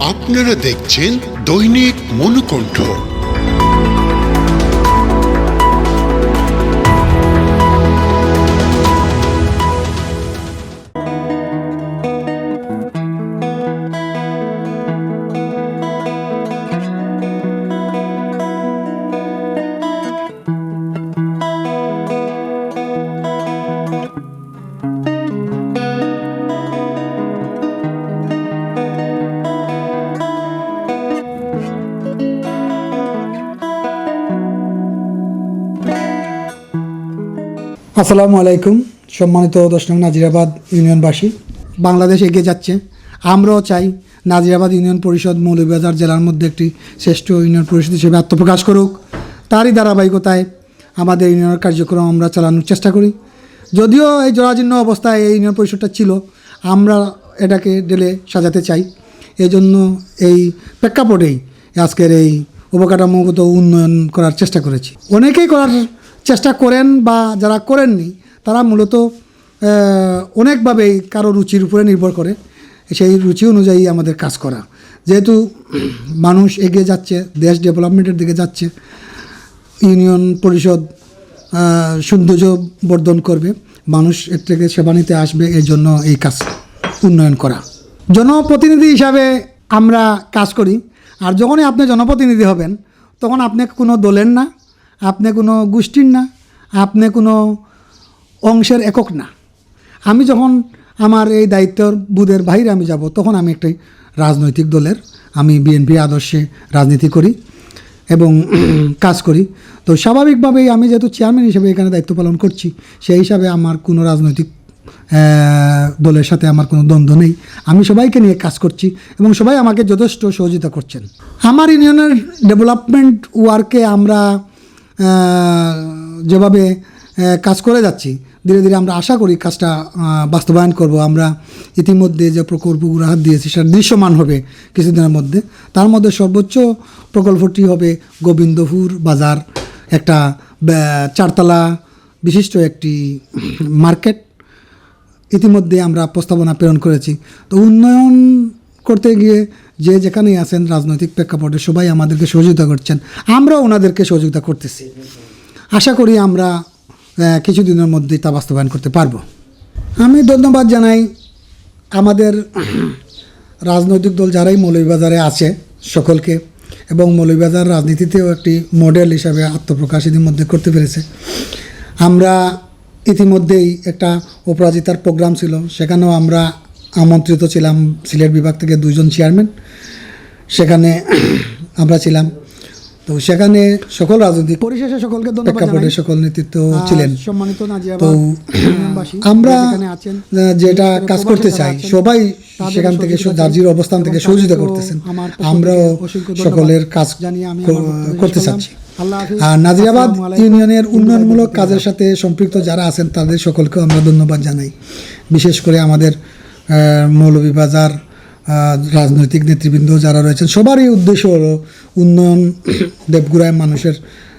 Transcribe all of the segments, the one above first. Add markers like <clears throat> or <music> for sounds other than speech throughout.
আপনারা দেখছেন দৈনিক মনুকণ্ঠ। আসসালামু আলাইকুম, সম্মানিত দশ নং নাজিরাবাদ ইউনিয়নবাসী। বাংলাদেশ এগিয়ে যাচ্ছে। আমরাও চাই নাজিরাবাদ ইউনিয়ন পরিষদ মৌলভীবাজার জেলার মধ্যে একটি শ্রেষ্ঠ ইউনিয়ন পরিষদ হিসেবে আত্মপ্রকাশ করুক। তারই ধারাবাহিকতায় আমাদের ইউনিয়নের কার্যক্রম আমরা চালানোর চেষ্টা করি। যদিও এই জরাজীর্ণ অবস্থায় এই ইউনিয়ন পরিষদটা ছিল, আমরা এটাকে ডেলে সাজাতে চাই। এই জন্য এই প্রেক্ষাপটেই আজকের এই অবকাঠামোগত উন্নয়ন করার চেষ্টা করেছি। অনেকেই করার চেষ্টা করেন বা যারা করেননি, তারা মূলত অনেকভাবেই কারও রুচির উপরে নির্ভর করে। সেই রুচি অনুযায়ী আমাদের কাজ করা। যেহেতু মানুষ এগিয়ে যাচ্ছে, দেশ ডেভেলপমেন্টের দিকে যাচ্ছে, ইউনিয়ন পরিষদ সৌন্দর্য বর্ধন করবে, মানুষ এর থেকে সেবা নিতে আসবে এই জন্য এই কাজ উন্নয়ন করা। জনপ্রতিনিধি হিসাবে আমরা কাজ করি। আর যখনই আপনি জনপ্রতিনিধি হবেন, তখন আপনি কোনো দলের না আপনি কোনো গোষ্ঠীর না, আপনি কোনো অংশের একক না। আমি যখন আমার এই দায়িত্বর বুধের বাইরে আমি যাব, তখন আমি একটি রাজনৈতিক দলের, আমি বিএনপি আদর্শে রাজনীতি করি এবং <clears throat> কাজ করি। তো স্বাভাবিকভাবেই আমি যেহেতু চেয়ারম্যান হিসেবে এখানে দায়িত্ব পালন করছি, সেই হিসাবে আমার কোনো রাজনৈতিক দলের সাথে আমার কোনো দ্বন্দ্ব নেই। আমি সবাইকে নিয়ে কাজ করছি এবং সবাই আমাকে যথেষ্ট সহযোগিতা করছেন। আমার ইউনিয়নের ডেভেলপমেন্ট ওয়ার্কে আমরা যেভাবে কাজ করে যাচ্ছি, ধীরে ধীরে আমরা আশা করি কাজটা বাস্তবায়ন করব। আমরা ইতিমধ্যে যে প্রকল্পগুলো হাত দিয়েছি, সেটা দৃশ্যমান হবে কিছুদিনের মধ্যে। তার মধ্যে সর্বোচ্চ প্রকল্পটি হবে গোবিন্দপুর বাজার, একটা চারতলা বিশিষ্ট একটি মার্কেট। ইতিমধ্যে আমরা প্রস্তাবনা প্রেরণ করেছি। তো উন্নয়ন করতে গিয়ে যে যেখানেই আছেন রাজনৈতিক প্রেক্ষাপটে সবাই আমাদেরকে সহযোগিতা করছেন। আমরাও ওনাদেরকে সহযোগিতা করতেছি। আশা করি আমরা কিছুদিনের মধ্যেই তা বাস্তবায়ন করতে পারব। আমি ধন্যবাদ জানাই আমাদের রাজনৈতিক দল যারাই মৌলভীবাজারে আছে সকলকে এবং মৌলভীবাজার রাজনীতিতেও একটি মডেল হিসাবে আত্মপ্রকাশ ইতিমধ্যে করতে পেরেছে। আমরা ইতিমধ্যেই একটা অপরাজিতার প্রোগ্রাম ছিল। সেখানেও আমরা আমন্ত্রিত ছিলাম সিলেট বিভাগ থেকে দুইজন চেয়ারম্যান। সেখানে আমরা ছিলাম। তো সেখানে সকল রাজনৈতিক পরিশেষে সকলকে ধন্যবাদ প্রেক্ষাপটে সকল নেতৃত্ব ছিলেন। সম্মানিত তো আমরা যেটা কাজ করতে চাই সবাই সেখান থেকে দার্জির অবস্থান থেকে সহযোগিতা করতেছেন। আমার আমরাও সকলের কাজ করতে চাচ্ছি। আর নাজিরাবাদ ইউনিয়নের উন্নয়নমূলক কাজের সাথে সম্পৃক্ত যারা আছেন তাদের সকলকেও আমরা ধন্যবাদ জানাই। বিশেষ করে আমাদের মৌলভীবাজার রাজনৈতিক নেতৃবৃন্দ যারা রয়েছেন, সবারই উদ্দেশ্য হলো উন্নয়ন <clears throat> দেবগুড়ায় মানুষের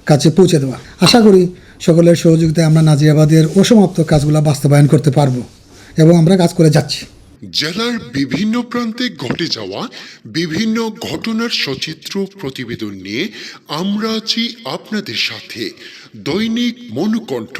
কাছে পৌঁছে দেওয়া। আশা করি সকলের সহযোগিতায় আমরা নাজিরাবাদের অসমাপ্ত কাজগুলো বাস্তবায়ন করতে পারব এবং আমরা কাজ করে যাচ্ছি। জেলার বিভিন্ন প্রান্তে ঘটে যাওয়া বিভিন্ন ঘটনার সচিত্র প্রতিবেদন নিয়ে আমরা আছি আপনাদের সাথে। দৈনিক মনুকণ্ঠ।